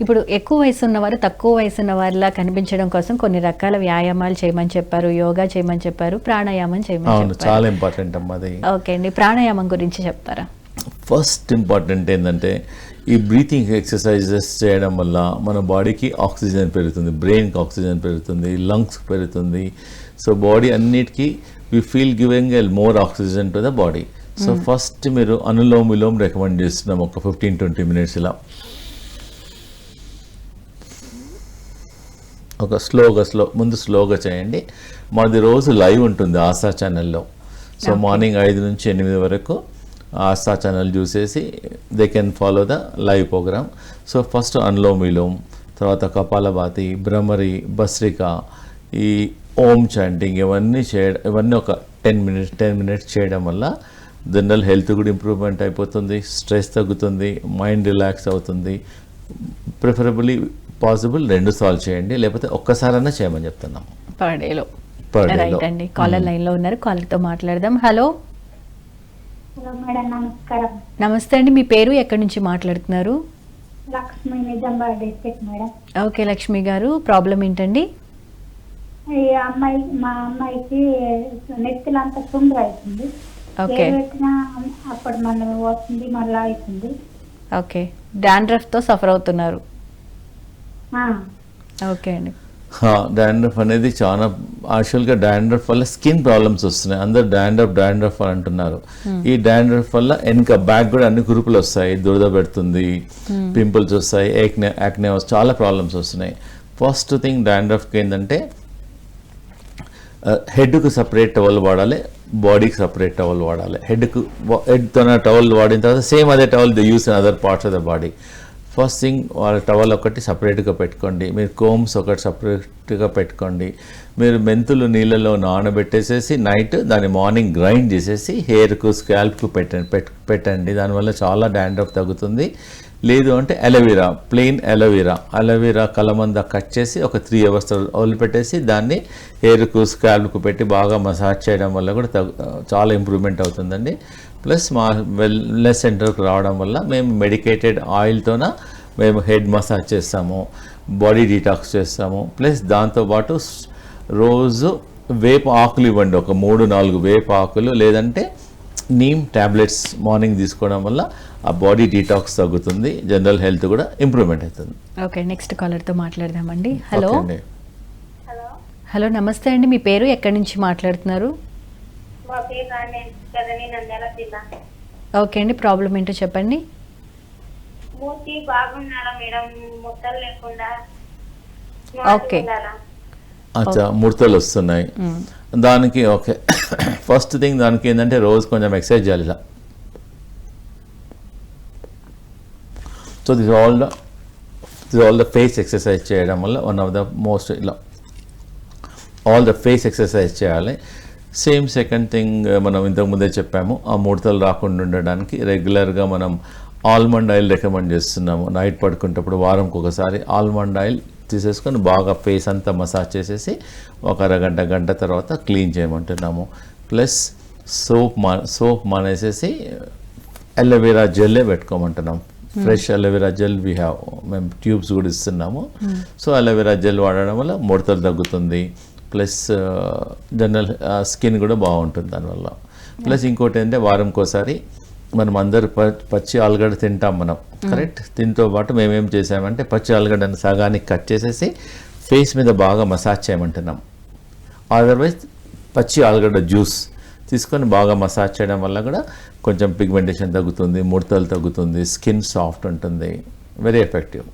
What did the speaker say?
ఇప్పుడు ఎక్కువ వయసు ఉన్నవారు తక్కువ వయసు ఉన్న వారిలా కనిపించడం కోసం కొన్ని రకాల వ్యాయామాలు చేయమని చెప్పారు. యోగా చేయమని చెప్పారు. ప్రాణాయామం చేయమని చెప్పారు. చాలా ఇంపార్టెంట్ అమ్మా అది. ఓకే అండి. ప్రాణాయామం గురించి చెప్తారా? ఫస్ట్ ఇంపార్టెంట్ ఏంటంటే ఈ బ్రీతింగ్ ఎక్సర్సైజెస్ చేయడం వల్ల మన బాడీకి ఆక్సిజన్ పెరుగుతుంది బ్రెయిన్కి ఆక్సిజన్ పెరుగుతుంది లంగ్స్ పెరుగుతుంది. సో బాడీ అన్నిటికీ we feel giving L more oxygen to the body so first మీరు అనులోమ్ విలోమ్ రికమెండ్ చేస్తున్నాం ఒక ఫిఫ్టీన్ ట్వంటీ మినిట్స్ ఇలా. ఒక స్లోగా స్లో ముందు స్లోగా చేయండి. మాది రోజు లైవ్ ఉంటుంది ఆశా ఛానల్లో. సో మార్నింగ్ ఐదు నుంచి ఎనిమిది వరకు ఆశా ఛానల్ చూసేసి they can follow the live programme so first Anulom Vilom తర్వాత కపాలభాతి భ్రమరి భస్రిక ఈ ఓం చాంటింగ్ ఇవన్నీ చేయడం ఇవన్నీ ఒక టెన్ మినిట్స్ టెన్ మినిట్స్ చేయడం వల్ల జనరల్ హెల్త్ కూడా ఇంప్రూవ్మెంట్ అయిపోతుంది స్ట్రెస్ తగ్గుతుంది మైండ్ రిలాక్స్ అవుతుంది. ప్రిఫరబుల్లీ పాసిబుల్ రెండు సాల్వ్ చేయండి లేకపోతే ఒక్కసారైనా చేయమని చెప్తున్నాం. పర్ డేలో. రైట్ అండి కాలర్ లైన్లో ఉన్నారు కాలర్తో మాట్లాడదాం. హలో. హలో మేడం నమస్కారం. నమస్తే అండి మీ పేరు ఎక్కడి నుంచి మాట్లాడుతున్నారు? Lakshmi Nizamabad district madam. Okay Lakshmi గారు ప్రాబ్లం ఏంటండి? ఈ అమ్మాయి మా అమ్మాయికి నెత్తిలంతా తుండ్ర అవుతుంది ఓకే. ఏ పెట్టినా అప్పుడు మనం వస్తుంది మళ్ళీ అవుతుంది ఓకే. డాండ్రఫ్తో సఫర్ అవుతున్నారు. ఓకే అండి. డాండ్రఫ్ అనేది చాలా యాక్చువల్గా డాండ్రఫ్ వల్ల స్కిన్ ప్రాబ్లమ్స్ వస్తున్నాయి. అందరు డాండ్రఫ్ డాండ్రఫ్ అని అంటున్నారు. ఈ డాండ్రఫ్ వల్ల వెనక బ్యాక్ కూడా అన్ని కురుపులు వస్తాయి. దురద పెడుతుంది. పింపుల్స్ వస్తాయి. ఏక్నే యాక్నే చాలా ప్రాబ్లమ్స్ వస్తున్నాయి. ఫస్ట్ థింగ్ డాండ్రఫ్కి ఏంటంటే హెడ్కు సపరేట్ టవల్ వాడాలి. బాడీకి సపరేట్ టవల్ వాడాలి. హెడ్కు హెడ్తో టవల్ వాడిన తర్వాత సేమ్ అదే towel the use in other parts of the body first thing వాళ్ళ టవల్ ఒకటి సపరేట్గా పెట్టుకోండి. మీరు కోమ్స్ ఒకటి సపరేట్గా పెట్టుకోండి. మీరు మెంతులు నీళ్ళలో నానబెట్టేసేసి నైట్ దాన్ని మార్నింగ్ గ్రైండ్ చేసేసి హెయిర్కు స్కాల్ప్కు పెట్టండి పెట్టండి. దానివల్ల చాలా డాండ్రఫ్ తగ్గుతుంది. లేదు అంటే aloe vera plain aloe vera aloe vera కలమంద cut చేసి ఒక త్రీ అవర్స్ వదిలిపెట్టేసి దాన్ని హెయిర్కు స్కాల్ప్కు పెట్టి బాగా మసాజ్ చేయడం వల్ల కూడా చాలా ఇంప్రూవ్మెంట్ అవుతుందండి. ప్లస్ మా వెల్నెస్ సెంటర్కి రావడం వల్ల మేము మెడికేటెడ్ ఆయిల్తోన మేము హెడ్ మసాజ్ చేస్తాము బాడీ డీటాక్స్ చేస్తాము. ప్లస్ దాంతోపాటు రోజు వేప ఆకులు ఇవ్వండి ఒక మూడు నాలుగు వేప ఆకులు. లేదంటే నీమ్ టాబ్లెట్స్ మార్నింగ్ తీసుకోవడం వల్ల ఆ బాడీ డీటాక్స్ తగ్గుతుంది జనరల్ హెల్త్ కూడా ఇంప్రూవ్మెంట్ అవుతుంది. ఓకే నెక్స్ట్ కాలర్తో మాట్లాడదామండి హలో. హలో. హలో నమస్తే అండి. మీ పేరు ఎక్కడి నుంచి మాట్లాడుతున్నారు? ఓకే అండి ప్రాబ్లం ఏంటో చెప్పండి. మూర్తి బాగున్నారా మేడం? ముద్దలు లేకుండా ఓకే. అచ్చా ముడతలు వస్తున్నాయి దానికి ఓకే. ఫస్ట్ థింగ్ దానికి ఏంటంటే రోజు కొంచెం ఎక్సర్సైజ్ చేయాలి ఇలా. So this all the this all the face exercise చేయడం వల్ల వన్ ఆఫ్ ద మోస్ట్ ఇలా. ఆల్ ద ఫేస్ ఎక్సర్సైజ్ చేయాలి. సేమ్ సెకండ్ థింగ్ మనం ఇంతకుముందే చెప్పాము. ఆ ముడతలు రాకుండా ఉండడానికి రెగ్యులర్గా మనం ఆల్మండ్ ఆయిల్ రికమెండ్ చేస్తున్నాము. నైట్ పడుకునేటప్పుడు వారంకి ఒకసారి ఆల్మండ్ ఆయిల్ తీసేసుకొని బాగా ఫేస్ అంతా మసాజ్ చేసేసి ఒక అరగంట గంట తర్వాత క్లీన్ చేయమంటున్నాము. ప్లస్ సోప్ మా సోప్ మానేసేసి అలోవెరా జెల్లే పెట్టుకోమంటున్నాం. Fresh aloe vera gel we have మేము ట్యూబ్స్ కూడా ఇస్తున్నాము. సో అలోవెరా జెల్ వాడడం వల్ల ముడతలు తగ్గుతుంది. ప్లస్ జనరల్ స్కిన్ కూడా బాగుంటుంది దానివల్ల. ప్లస్ ఇంకోటి ఏంటంటే వారంకోసారి మనం అందరు పచ్చి ఆలుగడ్డ తింటాం మనం. కరెక్ట్? దీంతో పాటు మేమేం చేసామంటే పచ్చి ఆలుగడ్డను సగానికి కట్ చేసేసి ఫేస్ మీద బాగా మసాజ్ చేయమంటున్నాం. అదర్వైజ్ పచ్చి ఆలుగడ్డ జ్యూస్ తీసుకొని బాగా మసాజ్ చేయడం వల్ల కూడా కొంచెం పిగ్మెంటేషన్ తగ్గుతుంది ముడతలు తగ్గుతుంది స్కిన్ సాఫ్ట్ ఉంటుంది వెరీ ఎఫెక్టివ్.